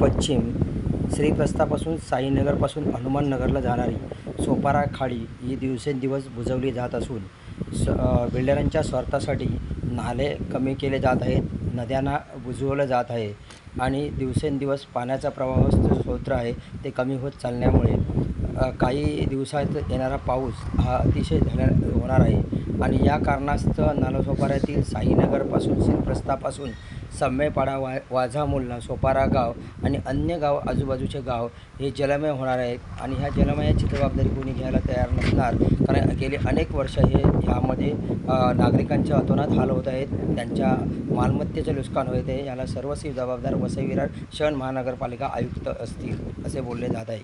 पश्चिम श्रीप्रस्थापासून साईनगरपासून हनुमाननगरला जाणारी सोपारा खाडी ही दिवसेंदिवस बुजवली जात असून स बिल्डरांच्या स्वार्थासाठी नाले कमी केले जात आहेत नद्यांना बुजवलं जात आहे आणि दिवसेंदिवस पाण्याचा प्रवाह स्त्रोत्र स्रोत आहे ते कमी होत चालल्यामुळे काही दिवसात येणारा पाऊस हा अतिशय झाल्या होणार आहे. आणि या कारणास्तव नालासोपाऱ्यातील साईनगरपासून श्रीप्रस्थापासून सम्मेपाडा वा वाझामुल्ला सोपारा गाव आणि अन्य गाव आजूबाजूचे गाव हे जलमय होणार आहेत. आणि ह्या जलमयाची जबाबदारी कोणी घ्यायला तयार नसणार कारण गेले अनेक वर्ष हे ह्यामध्ये नागरिकांच्या अतोनात हाल होत आहेत. त्यांच्या मालमत्तेचं नुकसान होत आहे. याला सर्वस्वी जबाबदार वसई विरार शहर महानगरपालिका आयुक्त असतील असे बोलले जात आहे.